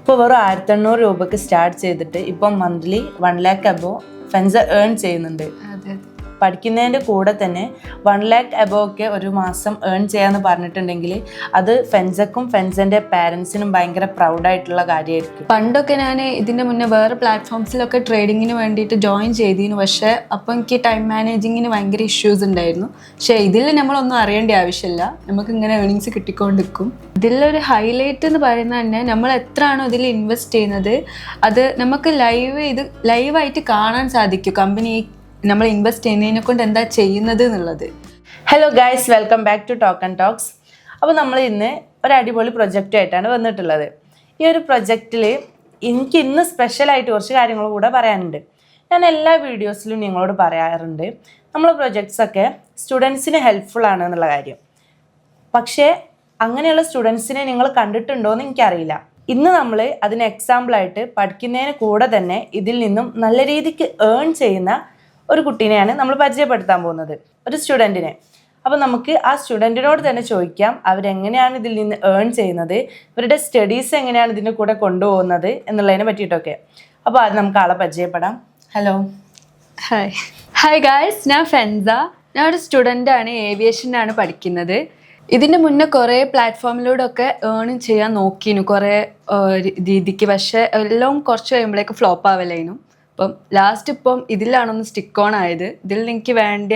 ഇപ്പോൾ വെറും ആയിരത്തി എണ്ണൂറ് രൂപക്ക് സ്റ്റാർട്ട് ചെയ്തിട്ട് ഇപ്പം മന്ത്ലി വൺ ലാക്ക് അബോ ഫെൻസ് ഏൺ ചെയ്യുന്നുണ്ട്. പഠിക്കുന്നതിന്റെ കൂടെ തന്നെ വൺ ലാക്ക് അബോ ഒക്കെ ഒരു മാസം ഏൺ ചെയ്യാമെന്ന് പറഞ്ഞിട്ടുണ്ടെങ്കിൽ അത് ഫെൻസക്കും ഫെൻസിന്റെ പാരൻസിനും ഭയങ്കര പ്രൗഡായിട്ടുള്ള കാര്യമായിരിക്കും. പണ്ടൊക്കെ ഞാൻ ഇതിന്റെ മുന്നേ വേറെ പ്ലാറ്റ്ഫോംസിലൊക്കെ ട്രേഡിങ്ങിന് വേണ്ടിയിട്ട് ജോയിൻ ചെയ്തിരുന്നു പക്ഷേ അപ്പം എനിക്ക് ടൈം മാനേജിങ്ങിന് ഭയങ്കര ഇഷ്യൂസ് ഉണ്ടായിരുന്നു. പക്ഷേ ഇതിൽ നമ്മളൊന്നും അറിയേണ്ട ആവശ്യമില്ല. നമുക്ക് ഇങ്ങനെ ഏണിങ്സ് കിട്ടിക്കൊണ്ടിരിക്കും. ഇതിലൊരു ഹൈലൈറ്റ് എന്ന് പറയുന്നത് തന്നെ നമ്മൾ എത്രയാണോ ഇതിൽ ഇൻവെസ്റ്റ് ചെയ്യുന്നത് അത് നമുക്ക് ലൈവ് ഇത് ലൈവായിട്ട് കാണാൻ സാധിക്കും. കമ്പനി നമ്മൾ ഇൻവെസ്റ്റ് ചെയ്യുന്നതിനെ കൊണ്ട് എന്താ ചെയ്യുന്നത് എന്നുള്ളത്. Hello guys welcome back to talk and talks അപ്പോൾ നമ്മൾ ഇന്ന് ഒരു അടിപൊളി പ്രൊജക്റ്റായിട്ടാണ് വന്നിട്ടുള്ളത്. ഈ ഒരു പ്രൊജക്റ്റിൽ എനിക്ക് ഇന്ന് സ്പെഷ്യലായിട്ട് കുറച്ച് കാര്യങ്ങൾ കൂടെ പറയാനുണ്ട്. ഞാൻ എല്ലാ വീഡിയോസിലും നിങ്ങളോട് പറയാറുണ്ട്. നമ്മൾ പ്രൊജക്ട്സൊക്കെ സ്റ്റുഡൻസിന് ഹെൽപ്ഫുൾ ആണ് എന്നുള്ള കാര്യം. പക്ഷേ അങ്ങനെയുള്ള സ്റ്റുഡൻസിനെ നിങ്ങൾ കണ്ടിട്ടുണ്ടോ എന്ന് എനിക്കറിയില്ല. ഇന്ന് നമ്മൾ അതിന് എക്സാമ്പിളായിട്ട് പഠിക്കുന്നതിന് കൂടെ തന്നെ ഇതിൽ നിന്നും നല്ല രീതിക്ക് ഏൺ ചെയ്യുന്ന ഒരു കുട്ടീനെയാണ് നമ്മൾ പരിചയപ്പെടുത്താൻ പോകുന്നത് ഒരു സ്റ്റുഡന്റിനെ അപ്പോൾ നമുക്ക് ആ സ്റ്റുഡന്റിനോട് തന്നെ ചോദിക്കാം അവരെങ്ങനെയാണ് ഇതിൽ നിന്ന് ഏൺ ചെയ്യുന്നത് ഇവരുടെ സ്റ്റഡീസ് എങ്ങനെയാണ് ഇതിന്റെ കൂടെ കൊണ്ടുപോകുന്നത് എന്നുള്ളതിനെ പറ്റിയിട്ടൊക്കെ. അപ്പോൾ അത് നമുക്ക് ആളെ പരിചയപ്പെടാം. ഹലോ ഹായ് ഹായ് ഗായ്സ് ഞാൻ ഫെൻസ. ഞാൻ ഒരു സ്റ്റുഡന്റാണ് ഏവിയേഷനാണ് പഠിക്കുന്നത്. ഇതിന്റെ മുന്നേ കുറേ പ്ലാറ്റ്ഫോമിലൂടെ ഒക്കെ ഏൺ ചെയ്യാൻ നോക്കിയിരുന്നു കുറേ രീതിക്ക്. പക്ഷേ എല്ലാം കുറച്ച് കഴിയുമ്പോഴേക്ക് ഫ്ലോപ്പ് ആവലായിരുന്നു അപ്പം ലാസ്റ്റ് ഇപ്പം ഇതിലാണൊന്ന് സ്റ്റിക്ക് ഓൺ ആയത്. ഇതിൽ എനിക്ക് വേണ്ട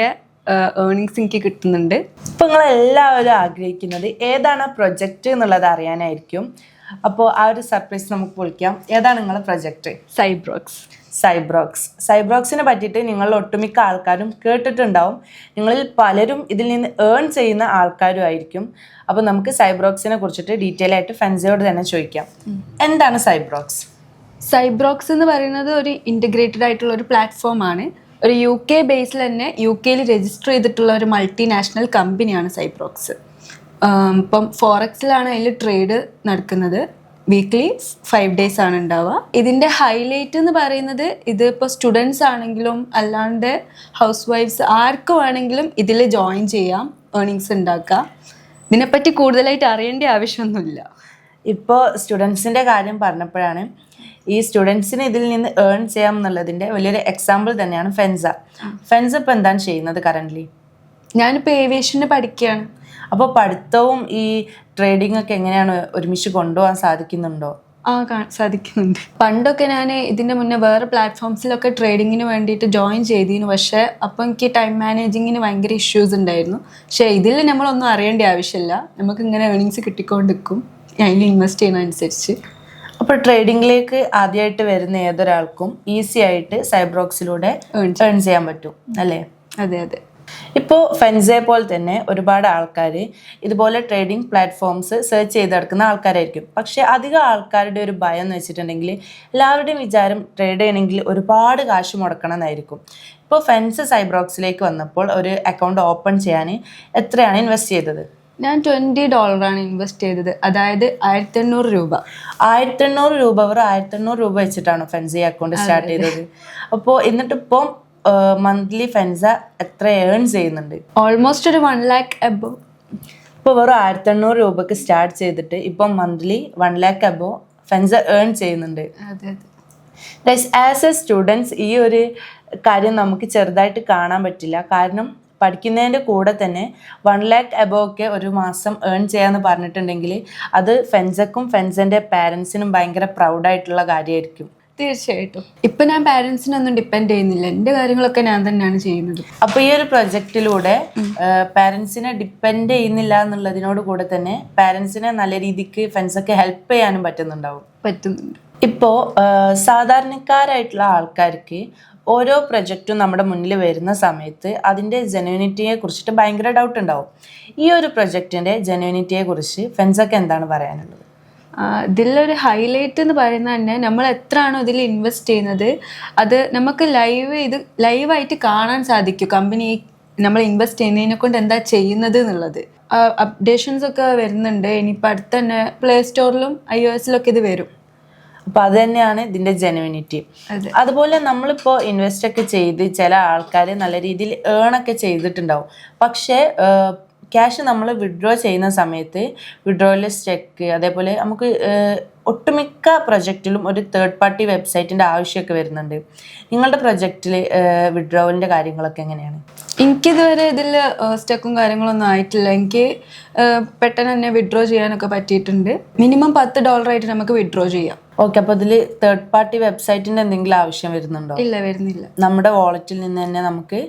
ഏർണിങ്സ് എനിക്ക് കിട്ടുന്നുണ്ട്. ഇപ്പം നിങ്ങൾ എല്ലാവരും ആഗ്രഹിക്കുന്നത് ഏതാണ് ആ പ്രൊജക്റ്റ് എന്നുള്ളത് അറിയാനായിരിക്കും. അപ്പോൾ ആ ഒരു സർപ്രൈസ് നമുക്ക് പൊളിക്കാം ഏതാണ് നിങ്ങളുടെ പ്രൊജക്റ്റ് സൈബ്രോക്സ് സൈബ്രോക്സ് സൈബ്രോക്സിനെ പറ്റിയിട്ട് നിങ്ങൾ ഒട്ടുമിക്ക ആൾക്കാരും കേട്ടിട്ടുണ്ടാവും. നിങ്ങളിൽ പലരും ഇതിൽ നിന്ന് ഏൺ ചെയ്യുന്ന ആൾക്കാരും ആയിരിക്കും. അപ്പോൾ നമുക്ക് സൈബ്രോക്സിനെ കുറിച്ചിട്ട് ഡീറ്റെയിൽ ആയിട്ട് ഫെൻസയോട് തന്നെ ചോദിക്കാം. എന്താണ് സൈബ്രോക്സ് സൈബ്രോക്സ് എന്ന് പറയുന്നത് ഒരു ഇന്റഗ്രേറ്റഡ് ആയിട്ടുള്ള ഒരു പ്ലാറ്റ്ഫോമാണ് ഒരു യു കെ ബേസിൽ തന്നെ യു കെയിൽ രജിസ്റ്റർ ചെയ്തിട്ടുള്ള ഒരു മൾട്ടിനാഷണൽ കമ്പനിയാണ് സൈബ്രോക്സ് ഇപ്പം ഫോറക്സിലാണ് അതിൽ ട്രേഡ് നടക്കുന്നത്. വീക്ക്ലി ഫൈവ് ഡേയ്സ് ആണ് ഉണ്ടാവുക. ഇതിന്റെ ഹൈലൈറ്റ് എന്ന് പറയുന്നത് ഇത് ഇപ്പോൾ സ്റ്റുഡൻസ് ആണെങ്കിലും അല്ലാണ്ട് ഹൗസ് വൈഫ്സ് ആർക്ക് വേണമെങ്കിലും ഇതിൽ ജോയിൻ ചെയ്യാം ഏർണിങ്സ് ഉണ്ടാക്കാം ഇതിനെപ്പറ്റി കൂടുതലായിട്ട് അറിയേണ്ട ആവശ്യമൊന്നുമില്ല. ഇപ്പോൾ സ്റ്റുഡൻസിന്റെ കാര്യം പറഞ്ഞപ്പോഴാണ് ഈ സ്റ്റുഡൻസിന് ഇതിൽ നിന്ന് ഏൺ ചെയ്യാം എന്നുള്ളതിന്റെ വലിയൊരു എക്സാമ്പിൾ തന്നെയാണ് ഫെൻസ. ഫെൻസ ഇപ്പോൾ എന്താണ് ചെയ്യുന്നത് കറന്റ്ലി ഞാനിപ്പോൾ ഏവിയേഷന് പഠിക്കുകയാണ്. അപ്പോൾ പഠിത്തവും ഈ ട്രേഡിംഗ് ഒക്കെ എങ്ങനെയാണ് ഒരുമിച്ച് കൊണ്ടുപോകാൻ സാധിക്കുന്നുണ്ടോ? ആ സാധിക്കുന്നുണ്ട്. പണ്ടൊക്കെ ഞാൻ ഇതിന്റെ മുന്നേ വേറെ പ്ലാറ്റ്ഫോംസിലൊക്കെ ട്രേഡിങ്ങിന് വേണ്ടിയിട്ട് ജോയിൻ ചെയ്തിരുന്നു പക്ഷേ അപ്പം എനിക്ക് ടൈം മാനേജിങ്ങിന് ഭയങ്കര ഇഷ്യൂസ് ഉണ്ടായിരുന്നു. പക്ഷേ ഇതിൽ നമ്മളൊന്നും അറിയേണ്ട ആവശ്യമില്ല. നമുക്ക് ഇങ്ങനെ ഏണിങ്സ് കിട്ടിക്കൊണ്ടിരിക്കും. അതിൽ ഇൻവെസ്റ്റ് ചെയ്യുന്നതനുസരിച്ച്. അപ്പോൾ ട്രേഡിങ്ങിലേക്ക് ആദ്യമായിട്ട് വരുന്ന ഏതൊരാൾക്കും ഈസി ആയിട്ട് സൈബ്രോക്സിലൂടെ ഏൺ ചെയ്യാൻ പറ്റും അല്ലേ? അതെ അതെ. ഇപ്പോൾ ഫെൻസെ പോലെ തന്നെ ഒരുപാട് ആൾക്കാർ ഇതുപോലെ ട്രേഡിംഗ് പ്ലാറ്റ്ഫോംസ് സെർച്ച് ചെയ്ത് നടക്കുന്ന ആൾക്കാരായിരിക്കും. പക്ഷെ അധികം ആൾക്കാരുടെ ഒരു ഭയം എന്ന് വെച്ചിട്ടുണ്ടെങ്കിൽ എല്ലാവരുടെയും വിചാരം ട്രേഡ് ചെയ്യണമെങ്കിൽ ഒരുപാട് കാശ് മുടക്കണം എന്നായിരിക്കും ഇപ്പോൾ ഫെൻസ് സൈബ്രോക്സിലേക്ക് വന്നപ്പോൾ ഒരു അക്കൗണ്ട് ഓപ്പൺ ചെയ്യാൻ എത്രയാണ് ഇൻവെസ്റ്റ് ചെയ്തത്? ഞാൻ ട്വന്റി ഡോളറാണ് ഇൻവെസ്റ്റ് ചെയ്തത്. അതായത് ആയിരത്തി എണ്ണൂറ് രൂപ. ആയിരത്തി എണ്ണൂറ് രൂപ അവർ ആയിരത്തി എണ്ണൂറ് രൂപ വെച്ചിട്ടാണ് ഫെൻസി അക്കൗണ്ട് സ്റ്റാർട്ട് ചെയ്തത്. അപ്പോൾ എന്നിട്ടിപ്പം മന്ത്ലി ഫെൻസ എത്ര ഏൺ ചെയ്യുന്നുണ്ട്? ഓൾമോസ്റ്റ് ഒരു വൺ ലാക്ക് എബോ ഇപ്പോൾ വെറും ആയിരത്തി എണ്ണൂറ് രൂപക്ക് സ്റ്റാർട്ട് ചെയ്തിട്ട് ഇപ്പം മന്ത്ലി വൺ ലാക്ക് എബോ ഫെൻസ ഏൺ ചെയ്യുന്നുണ്ട്. ആസ് എ സ്റ്റുഡൻസ് ഈ ഒരു കാര്യം നമുക്ക് ചെറുതായിട്ട് കാണാൻ പറ്റില്ല. കാരണം പഠിക്കുന്നതിന്റെ കൂടെ തന്നെ വൺ ലാക്ക് അബോ ഒക്കെ ഒരു മാസം ഏൺ ചെയ്യാന്ന് പറഞ്ഞിട്ടുണ്ടെങ്കിൽ അത് ഫെൻസക്കും ഫെൻസിന്റെ പാരൻസിനും ഭയങ്കര പ്രൗഡായിട്ടുള്ള കാര്യമായിരിക്കും. തീർച്ചയായിട്ടും. ഇപ്പം ഞാൻ പാരൻസിനൊന്നും ഡിപ്പെൻഡ് ചെയ്യുന്നില്ല. എന്റെ കാര്യങ്ങളൊക്കെ ഞാൻ തന്നെയാണ് ചെയ്യുന്നത്. അപ്പോൾ ഈ ഒരു പ്രൊജക്റ്റിലൂടെ പാരൻസിനെ ഡിപ്പെൻഡ് ചെയ്യുന്നില്ല എന്നുള്ളതിനോട് കൂടെ തന്നെ പാരൻസിനെ നല്ല രീതിക്ക് ഫ്രണ്ട്സൊക്കെ ഹെൽപ്പ് ചെയ്യാനും പറ്റുന്നുണ്ടാവും. പറ്റുന്നുണ്ട്. ഇപ്പോൾ സാധാരണക്കാരായിട്ടുള്ള ആൾക്കാർക്ക് ഓരോ പ്രൊജക്റ്റും നമ്മുടെ മുന്നിൽ വരുന്ന സമയത്ത് അതിന്റെ ജെനുവിനിറ്റിയെ കുറിച്ചിട്ട് ഭയങ്കര ഡൗട്ട് ഉണ്ടാവും. ഈ ഒരു പ്രൊജക്റ്റിന്റെ ജെനുവിനിറ്റിയെ കുറിച്ച് ഫെൻസൊക്കെ എന്താണ് പറയാനുള്ളത്? ഇതിലൊരു ഹൈലൈറ്റ് എന്ന് പറയുന്നത് തന്നെ നമ്മൾ എത്രയാണോ ഇതിൽ ഇൻവെസ്റ്റ് ചെയ്യുന്നത് അത് നമുക്ക് ലൈവ് ഇത് ലൈവായിട്ട് കാണാൻ സാധിക്കും. കമ്പനി നമ്മൾ ഇൻവെസ്റ്റ് ചെയ്യുന്നതിനെ കൊണ്ട് എന്താ ചെയ്യുന്നത് എന്നുള്ളത്. അപ്ഡേഷൻസ് ഒക്കെ വരുന്നുണ്ട്. ഇനിയിപ്പോൾ അടുത്ത് തന്നെ പ്ലേ സ്റ്റോറിലും ഐ ഒ എസിലൊക്കെ ഇത് വരും. അപ്പോൾ അത് തന്നെയാണ് ഇതിന്റെ ജെനുവിനിറ്റി അതെ. അതുപോലെ നമ്മളിപ്പോ ഇൻവെസ്റ്റ് ഒക്കെ ചെയ്ത് ചില ആൾക്കാർ നല്ല രീതിയിൽ ഏൺ ഒക്കെ ചെയ്തിട്ടുണ്ടാവും. പക്ഷേ ക്യാഷ് നമ്മൾ വിഡ്രോ ചെയ്യുന്ന സമയത്ത് വിഡ്രോയിലെസ് ചെക്ക് അതേപോലെ നമുക്ക് ഒട്ടുമിക്ക പ്രൊജക്റ്റിലും ഒരു തേർഡ് പാർട്ടി വെബ്സൈറ്റിന്റെ ആവശ്യമൊക്കെ വരുന്നുണ്ട്. നിങ്ങളുടെ പ്രൊജക്റ്റിൽ വിഡ്രോവലിന്റെ കാര്യങ്ങളൊക്കെ എങ്ങനെയാണ്? എനിക്കിതുവരെ ഇതിൽ സ്റ്റക്കും കാര്യങ്ങളൊന്നും ആയിട്ടില്ല. എനിക്ക് പെട്ടെന്ന് തന്നെ വിഡ്രോ ചെയ്യാനൊക്കെ പറ്റിയിട്ടുണ്ട്. മിനിമം പത്ത് ഡോളർ ആയിട്ട് നമുക്ക് വിഡ്രോ ചെയ്യാം. ഓക്കെ അപ്പോൾ ഇതിൽ തേർഡ് പാർട്ടി വെബ്സൈറ്റിന്റെ എന്തെങ്കിലും ആവശ്യം വരുന്നുണ്ടോ? ഇല്ല വരുന്നില്ല. നമ്മുടെ വാളറ്റിൽ നിന്ന് തന്നെ നമുക്ക്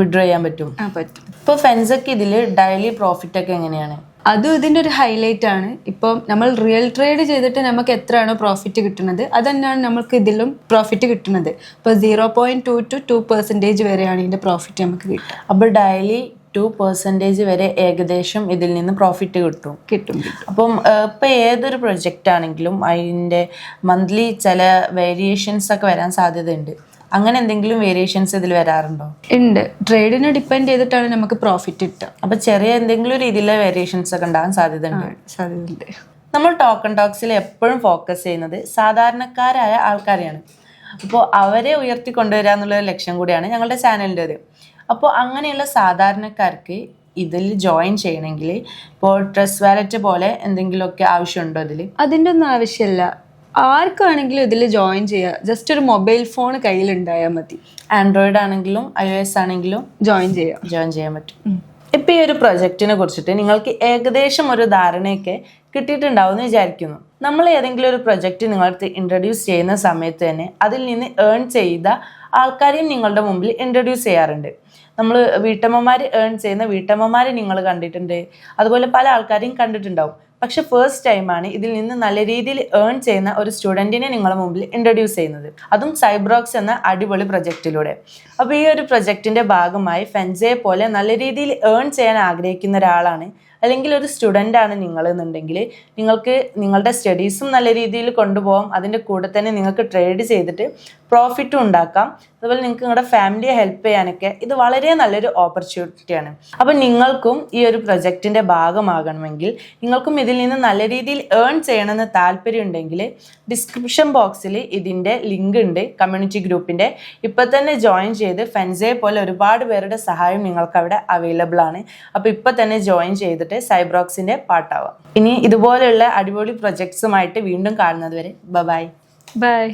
വിഡ്രോ ചെയ്യാൻ പറ്റും. ആ പറ്റും. ഇപ്പോൾ ഫെൻസൊക്കെ ഇതിൽ ഡെയിലി പ്രോഫിറ്റ് ഒക്കെ എങ്ങനെയാണ്? അതും ഇതിന്റെ ഒരു ഹൈലൈറ്റ് ആണ്. ഇപ്പം നമ്മൾ റിയൽ ട്രേഡ് ചെയ്തിട്ട് നമുക്ക് എത്രയാണോ പ്രോഫിറ്റ് കിട്ടുന്നത് അത് തന്നെയാണ് നമുക്ക് ഇതിലും പ്രോഫിറ്റ് കിട്ടുന്നത്. ഇപ്പോൾ zero point two two two percentage വരെയാണ് ഇതിന്റെ പ്രോഫിറ്റ് നമുക്ക് കിട്ടുക. അപ്പോൾ ഡെയിലി ടു പെർസെന്റേജ് വരെ ഏകദേശം ഇതിൽ നിന്ന് പ്രോഫിറ്റ് കിട്ടും. കിട്ടും. കിട്ടും അപ്പം ഇപ്പം ഏതൊരു പ്രൊജക്റ്റ് ആണെങ്കിലും അതിന്റെ മന്ത്ലി ചില വേരിയേഷൻസ് ഒക്കെ വരാൻ സാധ്യതയുണ്ട്. അങ്ങനെ എന്തെങ്കിലും വേരിയേഷൻസ് ഇതിൽ വരാറുണ്ടോ? ഉണ്ട്. ട്രേഡിനെ ഡിപ്പെൻഡ് ചെയ്തിട്ടാണ് നമുക്ക് പ്രോഫിറ്റ് കിട്ടുക. അപ്പൊ ചെറിയ എന്തെങ്കിലും രീതിയിലെ വേരിയേഷൻസ് ഒക്കെ ഉണ്ടാകാൻ സാധ്യതയുണ്ട്. സാധ്യതയുണ്ട്. നമ്മൾ ടോക്കൺ ടോക്സിൽ എപ്പോഴും ഫോക്കസ് ചെയ്യുന്നത് സാധാരണക്കാരായ ആൾക്കാരെയാണ്. അപ്പോൾ അവരെ ഉയർത്തിക്കൊണ്ടുവരിക എന്നുള്ള ലക്ഷ്യം കൂടിയാണ് ഞങ്ങളുടെ ചാനലിന്റെത് അപ്പോൾ അങ്ങനെയുള്ള സാധാരണക്കാർക്ക് ഇതിൽ ജോയിൻ ചെയ്യണമെങ്കിൽ ഇപ്പോൾ ഡ്രസ് വാലറ്റ് പോലെ എന്തെങ്കിലുമൊക്കെ ആവശ്യമുണ്ടോ ഇതിൽ? അതിന്റെ ഒന്നും ആവശ്യമില്ല. ആർക്കാണെങ്കിലും ഇതിൽ ജോയിൻ ചെയ്യുക ജസ്റ്റ് ഒരു മൊബൈൽ ഫോൺ കയ്യിലുണ്ടായാൽ മതി. ആൻഡ്രോയിഡ് ആണെങ്കിലും ഐ ഒ എസ് ആണെങ്കിലും ജോയിൻ ചെയ്യാം. ജോയിൻ ചെയ്യാൻ പറ്റും. ഇപ്പം ഈ ഒരു പ്രൊജക്റ്റിനെ കുറിച്ചിട്ട് നിങ്ങൾക്ക് ഏകദേശം ഒരു ധാരണയൊക്കെ കിട്ടിയിട്ടുണ്ടാവും എന്ന് വിചാരിക്കുന്നു. നമ്മൾ ഏതെങ്കിലും ഒരു പ്രൊജക്റ്റ് നിങ്ങളടുത്ത് ഇൻട്രൊഡ്യൂസ് ചെയ്യുന്ന സമയത്ത് തന്നെ അതിൽ നിന്ന് ഏൺ ചെയ്ത ആൾക്കാരെയും നിങ്ങളുടെ മുമ്പിൽ ഇൻട്രൊഡ്യൂസ് ചെയ്യാറുണ്ട്. നമ്മൾ വീട്ടമ്മമാർ ഏൺ ചെയ്യുന്ന വീട്ടമ്മമാരെ നിങ്ങൾ കണ്ടിട്ടുണ്ട്. അതുപോലെ പല ആൾക്കാരെയും കണ്ടിട്ടുണ്ടാവും. പക്ഷെ ഫസ്റ്റ് ടൈമാണ് ഇതിൽ നിന്ന് നല്ല രീതിയിൽ ഏൺ ചെയ്യുന്ന ഒരു സ്റ്റുഡന്റിനെ നിങ്ങളുടെ മുമ്പിൽ ഇൻട്രൊഡ്യൂസ് ചെയ്യുന്നത്. അതും സൈബ്രോക്സ് എന്ന അടിപൊളി പ്രൊജക്റ്റിലൂടെ അപ്പോൾ ഈ ഒരു പ്രൊജക്റ്റിന്റെ ഭാഗമായി ഫെൻസയെ പോലെ നല്ല രീതിയിൽ ഏൺ ചെയ്യാൻ ആഗ്രഹിക്കുന്ന ഒരാളാണ് അല്ലെങ്കിൽ ഒരു സ്റ്റുഡന്റ് ആണ് നിങ്ങൾ എന്നുണ്ടെങ്കിൽ നിങ്ങൾക്ക് നിങ്ങളുടെ സ്റ്റഡീസും നല്ല രീതിയിൽ കൊണ്ടുപോകാം അതിന്റെ കൂടെ തന്നെ നിങ്ങൾക്ക് ട്രേഡ് ചെയ്തിട്ട് പ്രോഫിറ്റും ഉണ്ടാക്കാം. അതുപോലെ നിങ്ങൾക്ക് നിങ്ങളുടെ ഫാമിലിയെ ഹെൽപ്പ് ചെയ്യാനൊക്കെ ഇത് വളരെ നല്ലൊരു ഓപ്പർച്യൂണിറ്റിയാണ് അപ്പം നിങ്ങൾക്കും ഈ ഒരു പ്രൊജക്റ്റിന്റെ ഭാഗമാകണമെങ്കിൽ നിങ്ങൾക്കും ഇതിൽ നിന്ന് നല്ല രീതിയിൽ ഏൺ ചെയ്യണമെന്ന് താല്പര്യമുണ്ടെങ്കിൽ ഡിസ്ക്രിപ്ഷൻ ബോക്സിൽ ഇതിന്റെ ലിങ്ക് ഉണ്ട് കമ്മ്യൂണിറ്റി ഗ്രൂപ്പിന്റെ ഇപ്പം തന്നെ ജോയിൻ ചെയ്ത് ഫെൻസേ പോലെ ഒരുപാട് പേരുടെ സഹായം നിങ്ങൾക്ക് അവിടെ അവൈലബിൾ ആണ്. അപ്പോൾ ഇപ്പം തന്നെ ജോയിൻ ചെയ്തിട്ട് സൈബ്രോക്സിന്റെ പാട്ടാവാം. ഇനി ഇതുപോലെയുള്ള അടിപൊളി പ്രൊജക്ട്സുമായിട്ട് വീണ്ടും കാണുന്നത് വരെ ബൈ ബൈ